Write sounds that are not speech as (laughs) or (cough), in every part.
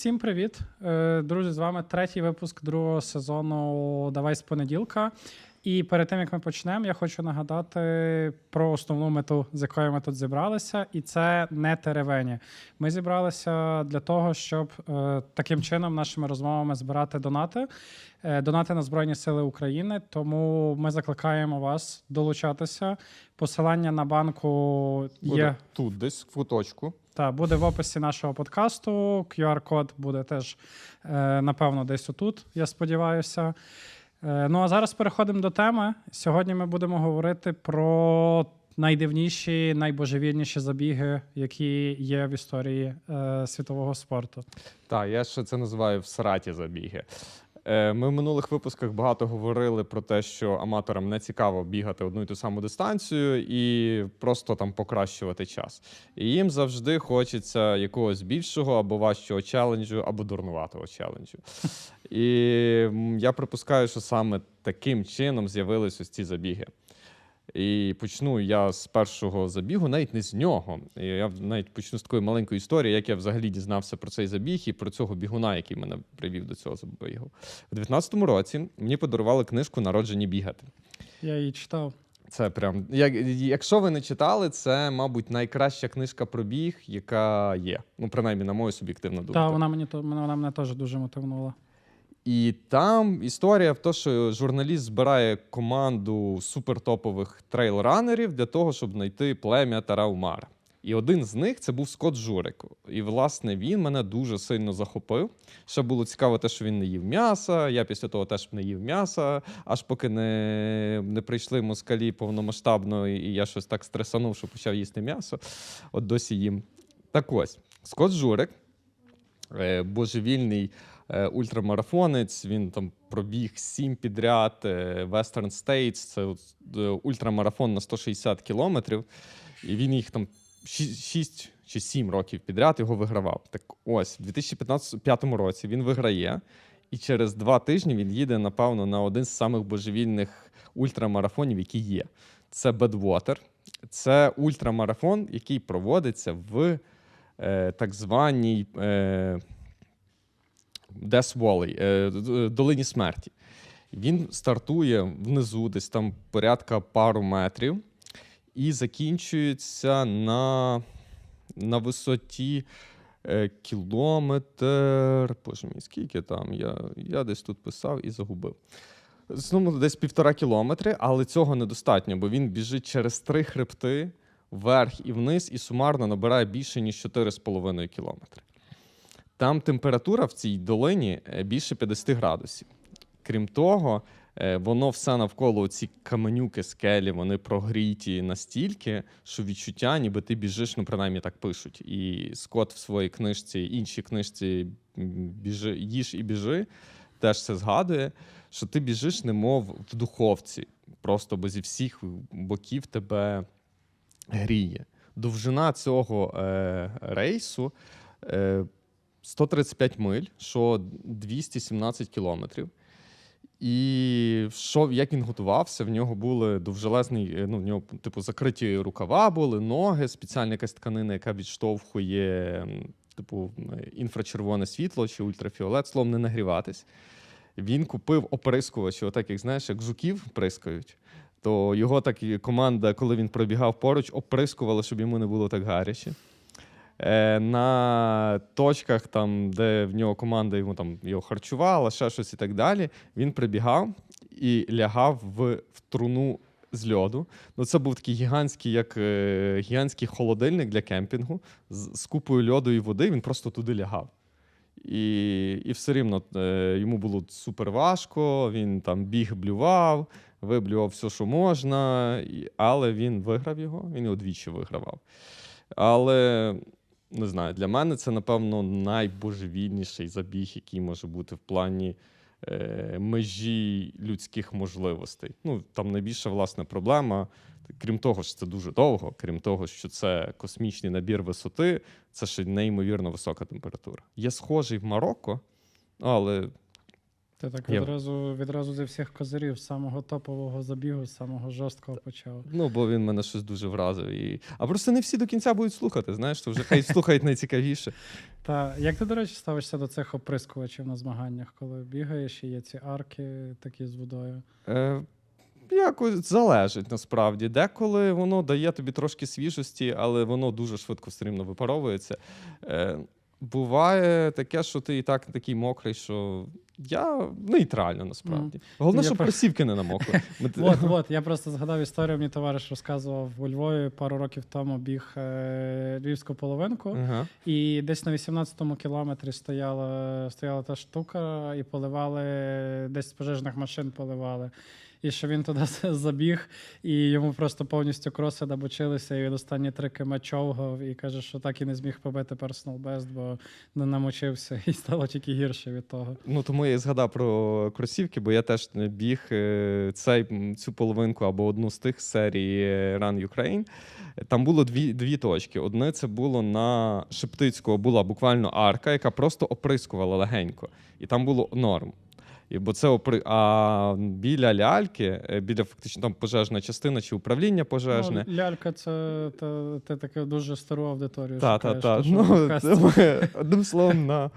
всім привіт. Е, Друзі, з вами третій випуск другого сезону Давай з понеділка. І перед тим як ми почнемо, я хочу нагадати про основну мету, з якою ми тут зібралися, і це не теревені. Ми зібралися для того, щоб е, таким чином нашими розмовами збирати донати, е, донати на Збройні Сили України. Тому ми закликаємо вас долучатися. Посилання на банку є. Буде тут, десь в куточку. Та буде в описі нашого подкасту. QR-код буде теж, е, напевно, десь отут, я сподіваюся. Е, ну а зараз переходимо до теми. Сьогодні ми будемо говорити про найдивніші, найбожевільніші забіги, які є в історії е, світового спорту. Так, я ще це називаю в сраті забіги. Е, Ми в минулих випусках багато говорили про те, що аматорам не цікаво бігати одну і ту саму дистанцію і просто там покращувати час. І їм завжди хочеться якогось більшого або важчого челенджу, або дурнуватого челенджу. (laughs) І я припускаю, що саме таким чином з'явились ось ці забіги. І почну я з першого забігу, навіть не з нього. Я навіть почну з такої маленької історії, як я взагалі дізнався про цей забіг і про цього бігуна, який мене привів до цього забігу. У 19-му році мені подарували книжку Народжені бігати. Я її читав. Це прям, як, якщо ви не читали, це, мабуть, найкраща книжка про біг, яка є. Ну, принаймні, на мою суб'єктивну думку. Та вона мені то вона мене теж дуже мотивувала. І там історія в тому, що журналіст збирає команду супертопових трейл-ранерів для того, щоб знайти плем'я Тараумара. І один з них це був Скотт Журик. І, власне, він мене дуже сильно захопив. Ще було цікаво те, що він не їв м'яса. Я після того теж не їв м'яса, аж поки не, не прийшли москалі повномасштабно, і я щось так стресанув, що почав їсти м'ясо. От досі їм. Так ось, Скотт Журик, е, божевільний ультрамарафонець. Він там пробіг сім підряд. е, Western States, це е, ультрамарафон на 160 кілометрів. І він їх там 6 чи 7 років підряд його вигравав. Так ось, в 2015 році він виграє, і через два тижні він їде, напевно, на один з самих божевільних ультрамарафонів, які є. Це Bedwater. Це ультрамарафон, який проводиться в е, так званій е, Death Valley, е, д- долині смерті. Він стартує внизу, десь там порядка пару метрів, і закінчується на, на висоті е, кілометр. Боже мій, скільки там? Я, я десь тут писав і загубив. Знову десь півтора кілометри, але цього недостатньо, бо він біжить через три хребти вверх і вниз, і сумарно набирає більше, ніж 4,5 кілометри. Там температура в цій долині е, більше 50 градусів. Крім того, е, воно все навколо ці каменюки, скелі, вони прогріті настільки, що відчуття, ніби ти біжиш, ну принаймні так пишуть. І Скотт в своїй книжці, іншій книжці біжи, їж і біжи, теж це згадує, що ти біжиш, немов в духовці, просто бо зі всіх боків тебе гріє. Довжина цього е, рейсу е, 135 миль, що 217 кілометрів. І що, як він готувався, в нього були довжелезний, е, ну, в нього, типу, закриті рукава були, ноги, спеціальна якась тканина, яка відштовхує, типу, інфрачервоне світло чи ультрафіолет, словом, не нагріватись. Він купив оприскувачі, отак, як знаєш, як жуків прискають. То його так і команда, коли він пробігав поруч, оприскувала, щоб йому не було так гаряче. Е, на точках, там, де в нього команда йому там його харчувала, ще щось і так далі. Він прибігав і лягав в, в труну з льоду. Ну, це був такий гігантський, як е, гігантський холодильник для кемпінгу з, з купою льоду і води. Він просто туди лягав. І, і все рівно е, йому було супер важко. Він там біг, блював, виблював все, що можна, і, але він виграв його, він його двічі вигравав. Але не знаю, для мене це, напевно, найбожевільніший забіг, який може бути в плані е, межі людських можливостей. Ну, там найбільша власне проблема. Крім того, що це дуже довго, крім того, що це космічний набір висоти, це ще неймовірно висока температура. Є схожий в Марокко, але Ти так Я- відразу, відразу зі всіх козирів, з самого топового забігу, з самого жорсткого почав. Ну, бо він мене щось дуже вразив. І... А просто не всі до кінця будуть слухати, знаєш, то вже хай слухають найцікавіше. (laughs) Та як ти, до речі, ставишся до цих оприскувачів на змаганнях, коли бігаєш і є ці арки такі з водою? Е, якось залежить насправді. Деколи воно дає тобі трошки свіжості, але воно дуже швидко все рівно випаровується. Е, буває таке, що ти і так такий мокрий, що я нейтрально насправді. Головне, Я щоб про- кросівки не намокли. (laughs) Ми- От, (laughs) от, я просто згадав історію. Мені товариш розказував у Львові пару років тому біг е, львівську половинку. Ага. І десь на 18-му кілометрі стояла, стояла та штука, і поливали, десь з пожежних машин поливали. І що він туди (laughs) забіг, і йому просто повністю кроси набочилися, і він останні три км човгав, і каже, що так і не зміг побити персонал бест, бо не намочився, (laughs) і стало тільки гірше від того. Ну, тому я і згадав про кросівки, бо я теж не біг е, цей, цю половинку або одну з тих серій е, Run Ukraine. Там було дві, дві точки. Одне це було на Шептицького, була буквально арка, яка просто оприскувала легенько. І там було норм. І, бо це опри... А біля ляльки, е, біля фактично там пожежна частина чи управління пожежне. Ну, лялька, це та, ти таке дуже стару аудиторію. Та, та, шукаєш, та. то, що Ну, (laughs) одним словом, на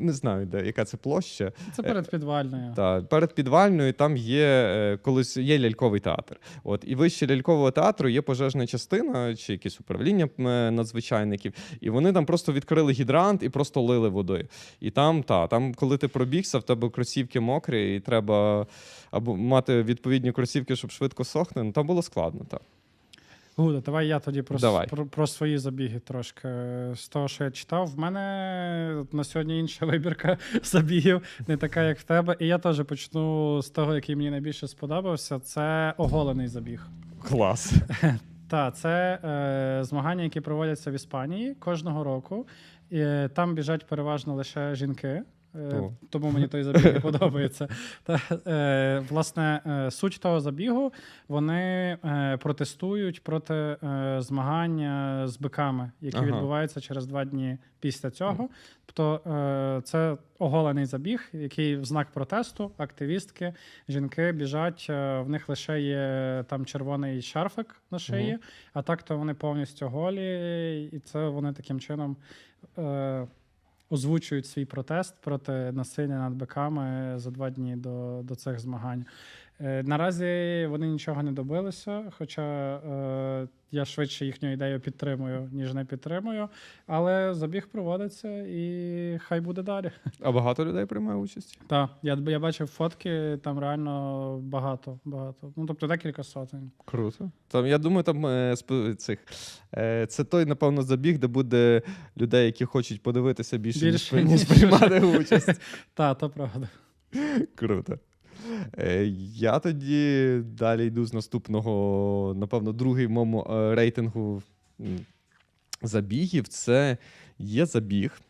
не знаю, де яка це площа. Це перед підвальною. Та перед підвальною там є е, колись є ляльковий театр. От і вище лялькового театру є пожежна частина чи якесь управління е, надзвичайників. І вони там просто відкрили гідрант і просто лили водою. І там, та, там, коли ти пробігся, в тебе кросівки мокрі, і треба або мати відповідні кросівки, щоб швидко сохне. Ну там було складно. Так. Гуда, давай я тоді про, Давай. про, про свої забіги трошки. З того, що я читав, в мене на сьогодні інша вибірка (laughs) забігів, не така, як в тебе. І я теж почну з того, який мені найбільше сподобався. Це оголений забіг. Клас. (laughs) Так, це е, змагання, які проводяться в Іспанії кожного року. І, там біжать переважно лише жінки. Е, тому мені той забіг не (laughs) подобається. Та, е, власне, е, суть того забігу вони е, протестують проти е, змагання з биками, які Ага. відбуваються через два дні після цього. Тобто е, це оголений забіг, який в знак протесту, активістки, жінки біжать. е, в них лише є там червоний шарфик на шиї, Мгм. а так то вони повністю голі, і це вони таким чином. Е, Озвучують свій протест проти насилля над биками за два дні до, до цих змагань. Е, наразі вони нічого не добилися, хоча е, я швидше їхню ідею підтримую, ніж не підтримую. Але забіг проводиться і хай буде далі. А багато людей приймає участь? Так, я, я бачив фотки, там реально багато, багато. Ну, тобто декілька сотень. Круто. Там, я думаю, там е, цих, е, це той, напевно, забіг, де буде людей, які хочуть подивитися більше, Більше, ніж, ніж приймати участь. (laughs) Та, то правда. Круто. Е, я тоді далі йду з наступного, напевно, другий моєму е, рейтингу забігів. Це є забіг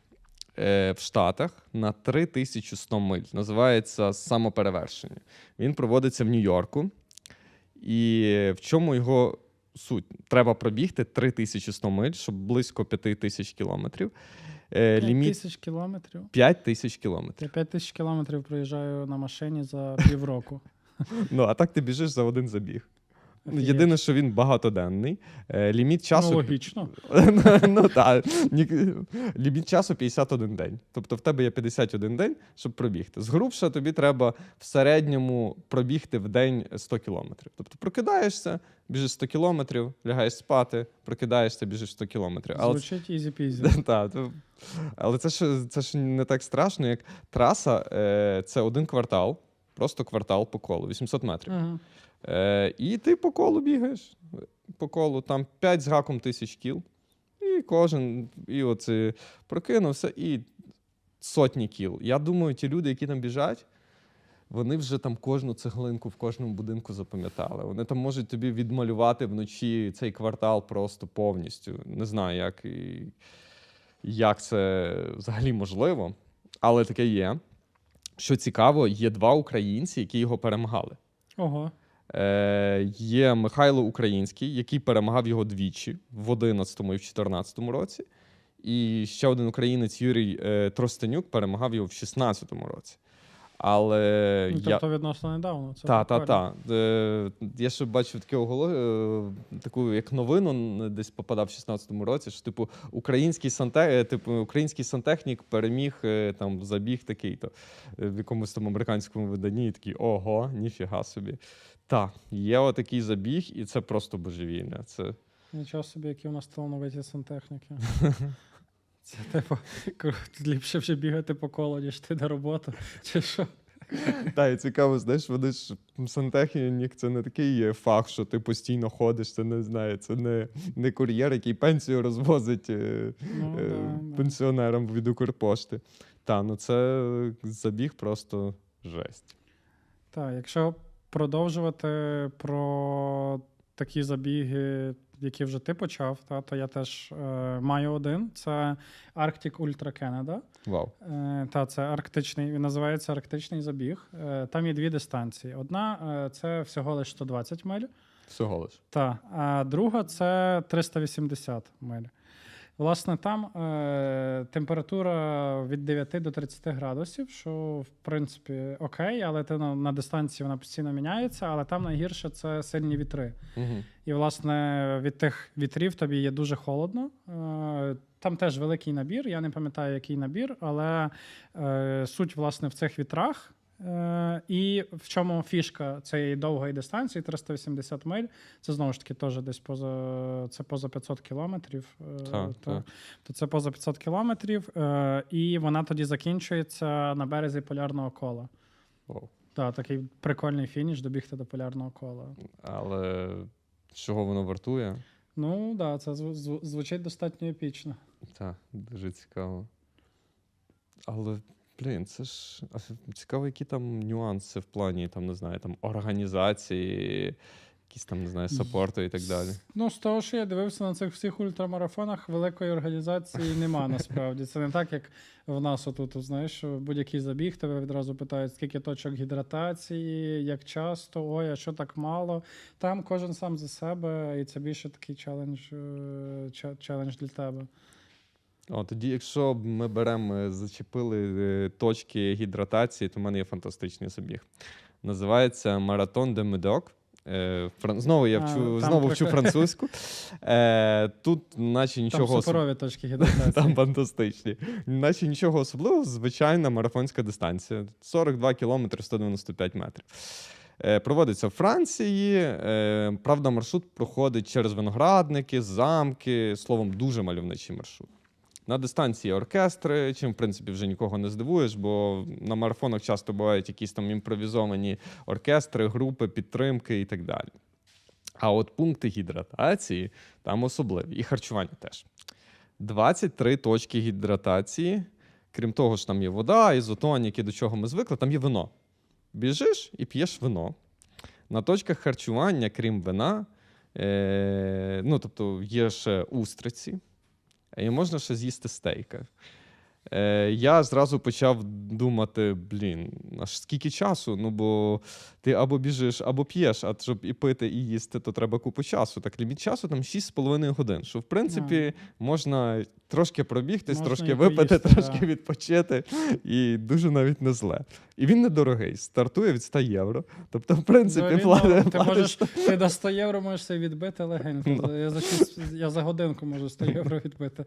е, в Штатах на 3100 миль. Називається самоперевершення. Він проводиться в Нью-Йорку. І в чому його суть? Треба пробігти 3100 миль, щоб близько 5000 кілометрів. Е, 5 ліміт тисяч кілометрів. 5000 кілометрів. Я 5 тисяч кілометрів проїжджаю на машині за півроку. (laughs) Ну, а так ти біжиш за один забіг. Єдине, що він багатоденний. Ліміт Ну, логічно. (laughs) ну, так. Ліміт часу 51 день. Тобто в тебе є 51 день, щоб пробігти. Згрубше тобі треба в середньому пробігти в день 100 кілометрів. Тобто прокидаєшся, біжиш 100 кілометрів, лягаєш спати, прокидаєшся, біжиш 100 кілометрів. Але Звучить ізі-пізі. (laughs) але це ж, це ж не так страшно, як траса е, це один квартал, просто квартал по колу, 800 метрів. Мгм. Е, і ти по колу бігаєш. По колу там 5 з гаком тисяч кіл. І кожен, і оце прокинувся, і сотні кіл. Я думаю, ті люди, які там біжать, вони вже там кожну цеглинку в кожному будинку запам'ятали. Вони там можуть тобі відмалювати вночі цей квартал просто повністю. Не знаю, як, і, як це взагалі можливо, але таке є. Що цікаво, є два українці, які його перемагали. Ого. Е, є Михайло Український, який перемагав його двічі в 11-му і в 14-му році. І ще один українець Юрій е, Тростенюк перемагав його в 16-му році. Але Ну, я... тобто відносно недавно. Це Та, та, та. Е, я ще бачив таке оголо... е, таку як новину десь попадав в 16-му році, що типу український санте... е, типу, український сантехнік переміг е, там забіг такий-то в якомусь там американському виданні, і такий ого, ніфіга собі. Так, є отакий забіг, і це просто божевільне. Це Нічого собі, які у нас талановиті сантехніки. (laughs) Це типу, ліпше вже бігати по колу, ніж ти на роботу. Чи що? Та, і цікаво, знаєш, вони ж сантехнік це не такий фах, що ти постійно ходиш, це не знаю, це не, не кур'єр, який пенсію розвозить е, Ну, е, да. пенсіонерам від Укрпошти. Та, ну це забіг просто жесть. Так, якщо продовжувати про такі забіги, які вже ти почав, та, то я теж е, маю один. Це Arctic Ultra Canada. Вау. Е, та, це арктичний, він називається Арктичний забіг. Е, там є дві дистанції. Одна е, це всього лише 120 миль. Всього лиш. Та, а друга це 380 миль. Власне, там е, температура від 9 до 30 градусів, що в принципі окей, але ти на, на дистанції вона постійно міняється, але там найгірше це сильні вітри. Угу. І, власне, від тих вітрів тобі є дуже холодно. Е, Там теж великий набір. Я не пам'ятаю, який набір, але е, суть власне в цих вітрах. Е, і в чому фішка цієї довгої дистанції 380 миль. Це знову ж таки теж десь поза це поза 500 кілометрів. Е, Так, та- так. То це поза 500 кілометрів, е, і вона тоді закінчується на березі полярного кола. Вау. Так, такий прикольний фініш добігти до полярного кола. Але чого воно вартує? Ну так, да, це зв- зв- звучить достатньо епічно. Так, дуже цікаво. Але, блін, це ж цікаво, які там нюанси в плані, там, не знаю, там організації, якісь там, не знаю, саппорту і так далі. Ну, з того, що я дивився на цих всіх ультрамарафонах, великої організації нема насправді. Це не так, як в нас отут, знаєш, будь-який забіг тебе відразу питають, скільки точок гідратації, як часто, ой, а що так мало. Там кожен сам за себе, і це більше такий челендж, челендж для тебе. О, тоді, якщо ми беремо, е, зачепили е, точки гідратації, то в мене є фантастичний забіг. Називається Маратон де Медок. Е, Знову я вчу, там знову вчу французьку. Тут, наче нічого Там особ- точки гідратації. Там фантастичні. Наче нічого особливого, звичайна марафонська дистанція. 42 кілометри 195 метрів. Проводиться в Франції. Правда, маршрут проходить через виноградники, замки. Словом, дуже мальовничий маршрут. На дистанції оркестри, чим в принципі вже нікого не здивуєш, бо на марафонах часто бувають якісь там імпровізовані оркестри, групи, підтримки і так далі. А от пункти гідратації там особливі, і харчування теж. 23 точки гідратації. Крім того, що там є вода, ізотоніки, до чого ми звикли, там є вино. Біжиш і п'єш вино. На точках харчування, крім вина, е, ну, тобто є ще устриці, і можна ще з'їсти стейка. Е, я зразу почав думати: блін, аж скільки часу? Ну, бо ти або біжиш, або п'єш, а щоб і пити, і їсти, то треба купу часу. Так ліміт часу там 6,5 годин. Що в принципі можна трошки пробігтись, Можна трошки випити, поїсти, трошки да. відпочити, і дуже навіть не зле. І він недорогий, стартує від 100 євро. Тобто, в принципі, плати, ну, ти, платиш- можеш, ти до 100 євро можеш себе відбити легенько. Я, за я за годинку можу 100 євро (laughs) відбити.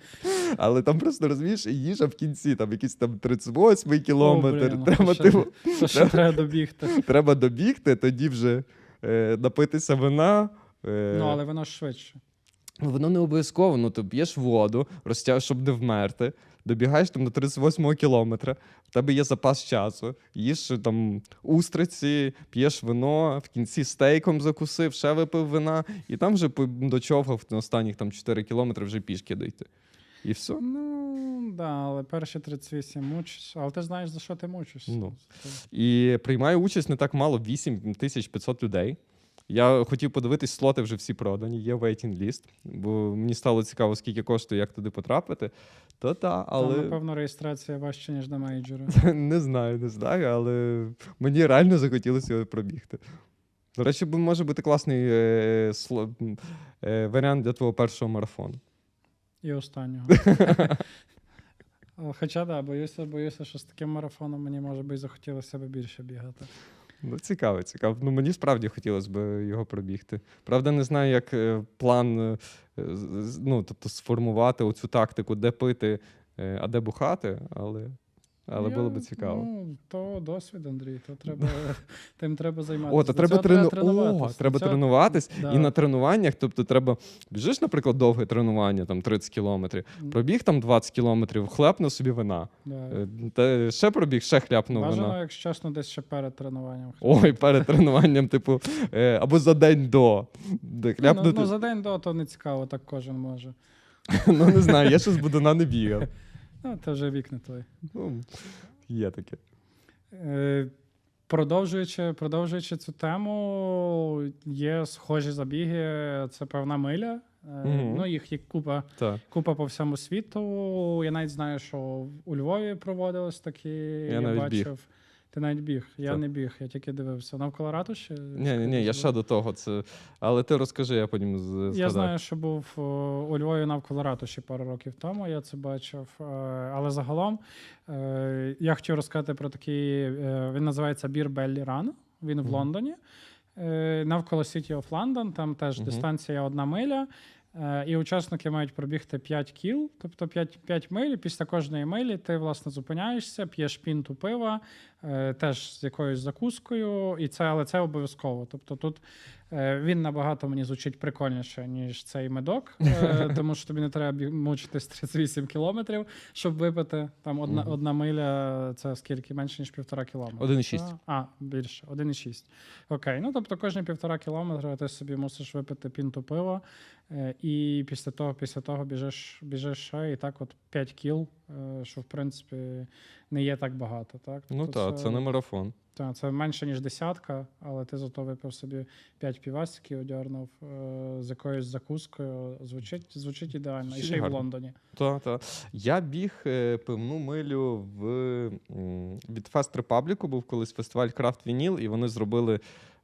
але там просто розумієш, їжа в кінці, там якийсь там 38 кілометр. блін, ну, треба, то ще- типу, То ще треба добігти. треба добігти, тоді вже е, напитися вина. Е, Ну, але воно ж швидше. Воно не обов'язково. Ну, ти п'єш воду, розтяг, щоб не вмерти. Добігаєш там до 38-го кілометра, в тебе є запас часу, їш е, там устриці, п'єш вино, в кінці стейком закусив, ще випив вина, і там вже дочовгав на останніх там 4 кілометри вже пішки дойти. І все. Ну, да, але перші 38 мучишся. Але ти знаєш, за що ти мучишся. Ну. І приймає участь не так мало 8500 людей. Я хотів подивитись, слоти вже всі продані, є waiting list, бо мені стало цікаво, скільки коштує, як туди потрапити. То та, Але... але напевно, реєстрація важче, ніж до мейджора. (laughs) не знаю, не знаю, але мені реально захотілося його пробігти. До речі, може бути класний е, сло- е, варіант для твого першого марафону. І останнього. (laughs) Хоча да, боюся, боюся, що з таким марафоном мені може би захотілося б більше бігати. Ну, цікаво, цікаво. Ну, мені справді хотілося б його пробігти. Правда, не знаю, як е, план е, ну, тобто сформувати оцю тактику, де пити, е, а де бухати, але, але Я- було б цікаво. Ну, то досвід, Андрій, то треба, (laughs) тим треба займатися. О, то треба, трену... О, треба цього- тренуватись. Да. І на тренуваннях, тобто треба. Біжиш, наприклад, довге тренування, там 30 кілометрів, пробіг там 20 кілометрів, хлепнув собі вина. да. Е, Та ще пробіг, ще хляпнув Бажано, вина. якщо чесно, десь ще перед тренуванням. Ой, перед тренуванням, типу, е, або за день до. Де Ну, ну, за день до, то не цікаво, так кожен може. (laughs) Ну, не знаю, я ще з Будуна не бігав. Ну, це вже вікна. Ну, є таке. Е, Продовжуючи, продовжуючи цю тему, є схожі забіги. Це певна миля. Mm-hmm. Ну, їх є купа, Так. купа по всьому світу. Я навіть знаю, що у Львові проводились такі. Я, навіть біг. Ти навіть біг. Я Так. не біг, я тільки дивився. Навколо ратуші? Ні, ні, ні, я ще до того. Це... Але ти розкажи, я потім згадаю. Я знаю, що був у Львові навколо ратуші пару років тому, я це бачив. Е, Але загалом е, я хотів розказати про такий, е, він називається Beer Belly Run, він в. Лондоні. Навколо City of London, там теж Мгм. дистанція одна миля. Е, І учасники мають пробігти 5 кіл, тобто 5, 5 миль. Після кожної милі ти власне зупиняєшся, п'єш пінту пива, е, теж з якоюсь закускою, і це, але це обов'язково. Тобто тут він набагато мені звучить прикольніше, ніж цей медок, е, (laughs) тому що тобі не треба мучитись 38 кілометрів, щоб випити. Там одна, одна миля це скільки менше, ніж півтора кілометра. 1,6. А, більше, 1,6. Окей. Ну тобто кожні півтора кілометра ти собі мусиш випити пінту пива, е, і після того, після того біжиш, біжиш ще, і так, от 5 кіл, е, що в принципі не є так багато. Так? Ну Тобто так, це не марафон. Та, це менше, ніж десятка, але ти зато випив собі 5 півасиків, одягнув е, з якоюсь закускою. Звучить, звучить ідеально. І ще й в гарно. Лондоні. Та, та. Я біг е, пивну милю в, м, від Fast Republic, був колись фестиваль Крафт Вініл, і вони зробили.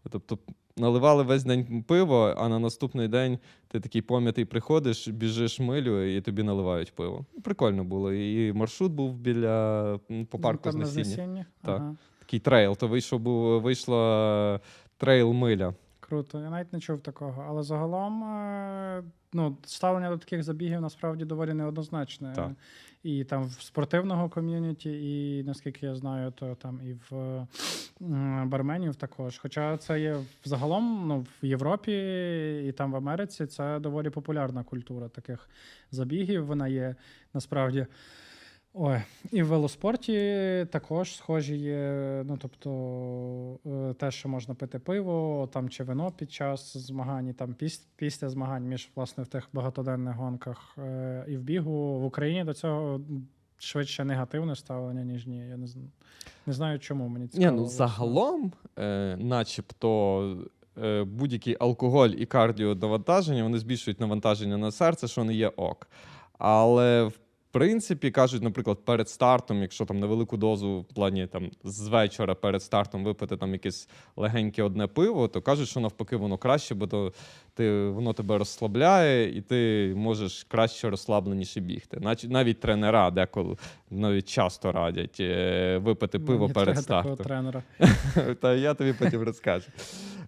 Тобто наливали весь день пиво, а на наступний день ти такий пом'ятий приходиш, біжиш милю і тобі наливають пиво. Прикольно було. І маршрут був біля м, по парку Там на Знесіння. Знесінні? Так. Ага. Такий трейл. То вийшов, був, вийшла трейл миля. Круто, я навіть не чув такого. Але загалом е, ну, ставлення до таких забігів насправді доволі неоднозначне. Так. І там в спортивного ком'юніті, і наскільки я знаю, то там і в е, барменів також. Хоча це є взагалом ну, в Європі і там в Америці це доволі популярна культура таких забігів. Вона є насправді. Ой, і в велоспорті також схожі є. Ну, тобто, е, те, що можна пити пиво, там чи вино під час змагань, і там піс- після змагань між власне в тих багатоденних гонках е, і в бігу в Україні до цього швидше негативне ставлення, ніж ні. Я не знаю. Не знаю, чому мені Ні, ну загалом, е, начебто, е, будь-який алкоголь і кардіонавантаження, вони збільшують навантаження на серце, що не є ок. Але в принципі кажуть, наприклад, перед стартом, якщо там невелику дозу в плані там з вечора перед стартом випити там якесь легеньке одне пиво, то кажуть, що навпаки воно краще, бо то ти, воно тебе розслабляє, і ти можеш краще розслабленіше бігти. Навіть тренера деколи навіть часто радять е, випити пиво Мені перед треба такого стартом. тренера. (laughs) Та я тобі потім розкажу.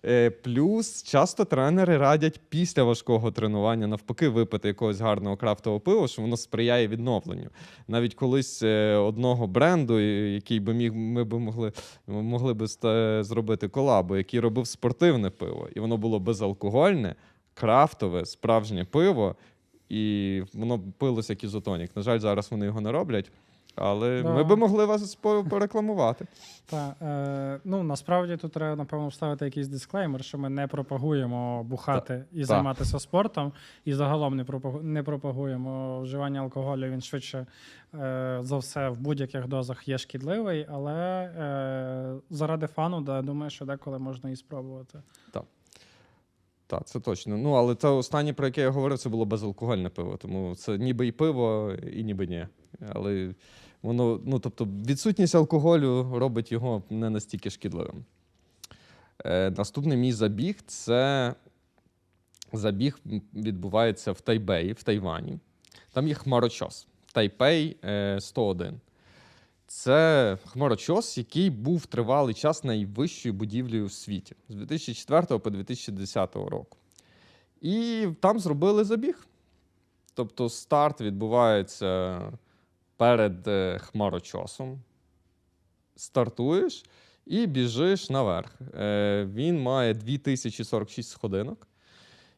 Е, Плюс часто тренери радять після важкого тренування навпаки випити якогось гарного крафтового пива, що воно сприяє відновленню. Навіть колись е, одного бренду, який би міг, ми би могли, могли би зробити колабу, який робив спортивне пиво, і воно було безалкогольне, крафтове, справжнє пиво, і воно пилося як ізотонік. На жаль, зараз вони його не роблять. Але Да. ми би могли вас порекламувати. Та, е, ну, насправді тут треба, напевно, вставити якийсь дисклеймер, що ми не пропагуємо бухати і займатися спортом, і загалом не, пропагу- не пропагуємо вживання алкоголю. Він швидше е, за все в будь-яких дозах є шкідливий, але е, заради фану, да, думаю, що деколи можна і спробувати. Так, це точно. Ну, але це останнє, про яке я говорив, це було безалкогольне пиво. Тому це ніби і пиво, і ніби ні. Але воно, ну тобто, відсутність алкоголю робить його не настільки шкідливим. Е, наступний мій забіг це забіг відбувається в Тайбеї, в Тайвані. Там є хмарочос. Е, 101. Це хмарочос, який був тривалий час найвищою будівлею в світі з 2004 по 2010 року. І там зробили забіг. Тобто старт відбувається перед е, хмарочосом. Стартуєш і біжиш наверх. Е, Він має 2046 сходинок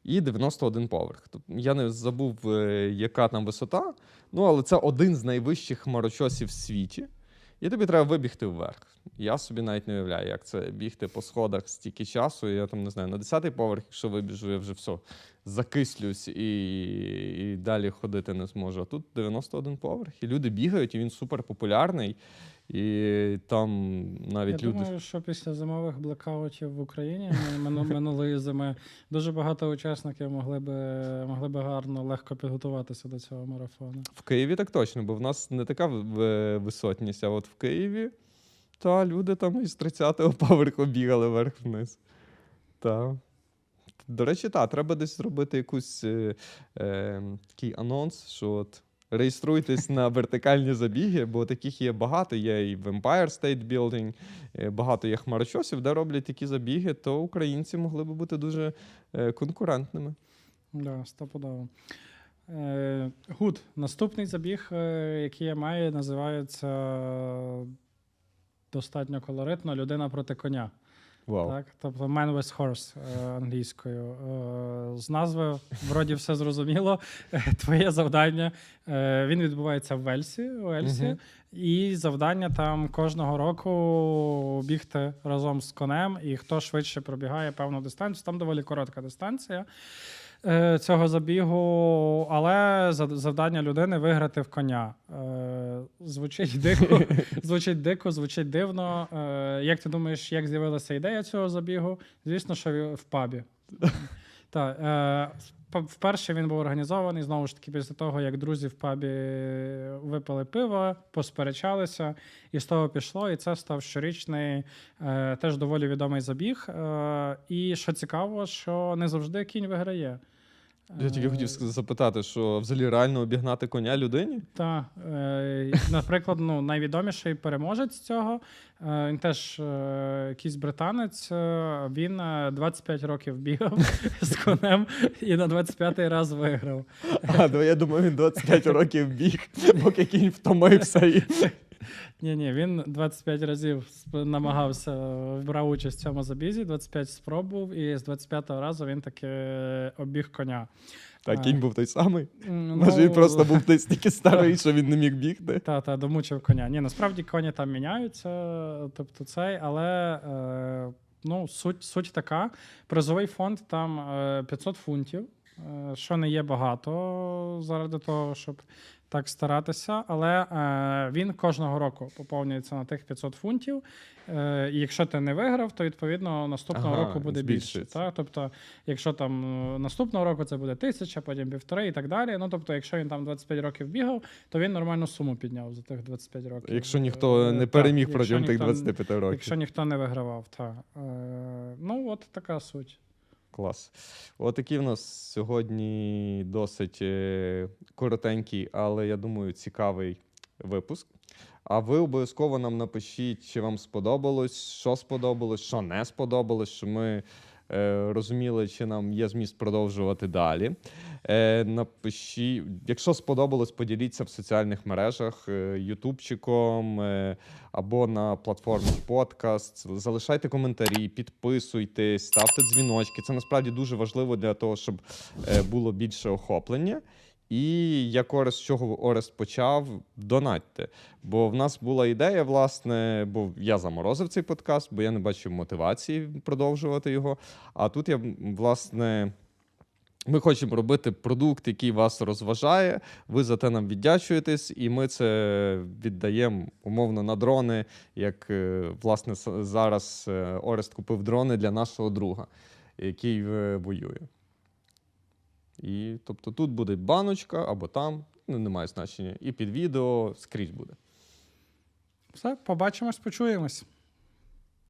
і 91 поверх. Я не забув, е, яка там висота, ну але це один з найвищих хмарочосів в світі. І тобі треба вибігти вверх. Я собі навіть не уявляю, як це бігти по сходах стільки часу. Я там не знаю, на 10-й поверх, якщо вибіжу, я вже все закислюсь і, і далі ходити не зможу. А тут 91 поверх, і люди бігають, і він супер популярний. І там навіть Я люди. думаю, що після зимових блекаутів в Україні минулої зими дуже багато учасників могли би могли би гарно легко підготуватися до цього марафону. В Києві так точно, бо в нас не така висотність, а от в Києві та люди там із 30-го поверху бігали вверх-вниз. Та. До речі, так, треба десь зробити якусь е, е, такий анонс, що от реєструйтесь на вертикальні забіги, бо таких є багато. Є і в Empire State Building, е, багато є хмарочосів, де роблять такі забіги, то українці могли би бути дуже е, конкурентними. Да, стопудово. Е, Гуд. Наступний забіг, який я маю, називається достатньо колоритно Людина проти коня. Вау. Так, тобто Man with Horse англійською. Е, З назви вроді все зрозуміло. Е, Твоє завдання. е, Він відбувається в Вельсі, у Ельсі, -huh. і завдання там кожного року бігти разом з конем, і хто швидше пробігає певну дистанцію. Там доволі коротка дистанція. Е, Цього забігу, але за- завдання людини виграти в коня. Е, Звучить дико, (laughs) звучить дико, звучить дивно. Е, Як ти думаєш, як з'явилася ідея цього забігу? Звісно, що в пабі. Так, е, вперше він був організований знову ж таки після того, як друзі в пабі випили пиво, посперечалися, і з того пішло. І це став щорічний, е, теж доволі відомий забіг. Е, і що цікаво, що не завжди кінь виграє. Я тільки хотів запитати, що взагалі реально обігнати коня людині? Так, е, наприклад, ну, найвідоміший переможець цього, е, він теж е, якийсь британець, він е, 25 років бігав (laughs) з конем і на 25-й раз виграв. А, ну я думаю, він 25 років біг, поки кінь втомився. І... Ні, ні, він 25 разів намагався е, брав участь в цьому забізі, 25 спробував, і з 25-го разу він таки обіг коня. Та кінь був той самий. М, Може, він ну, просто був (laughs) стільки старий, що він не міг бігти. Та, та, домучив коня. Ні, насправді коні там міняються, тобто цей, але е, ну, суть, суть така. Призовий фонд там е, 500 фунтів, е, що не є багато заради того, щоб так старатися. Але е, він кожного року поповнюється на тих 500 фунтів. Е, і якщо ти не виграв, то відповідно наступного Ага, року буде більше. Та? Тобто, якщо там е, наступного року це буде тисяча, потім півтори і так далі. Ну тобто, якщо він там 25 років бігав, то він нормальну суму підняв за тих 25 років. Якщо ніхто Е, не переміг протягом тих 25 років. Якщо ніхто не вигравав, так. Е, ну, от така суть. Клас. Отакий в нас сьогодні досить е, коротенький, але я думаю, цікавий випуск. А ви обов'язково нам напишіть, чи вам сподобалось, що сподобалось, що не сподобалось, що ми розуміли, чи нам є зміст продовжувати далі. Напиші, напишіть, якщо сподобалось, поділіться в соціальних мережах е, ютубчиком е, або на платформі подкаст. Залишайте коментарі, підписуйтесь, ставте дзвіночки. Це насправді дуже важливо для того, щоб е, було більше охоплення. І як Орест, з чого Орест почав, донатьте. Бо в нас була ідея, власне, бо я заморозив цей подкаст, бо я не бачив мотивації продовжувати його. А тут я, власне, ми хочемо робити продукт, який вас розважає. Ви за те нам віддячуєтесь, і ми це віддаємо умовно на дрони. Як е, власне зараз е, Орест купив дрони для нашого друга, який е, воює. І тобто тут буде баночка або там, ну немає значення. І під відео скрізь буде. Все, побачимось, почуємось.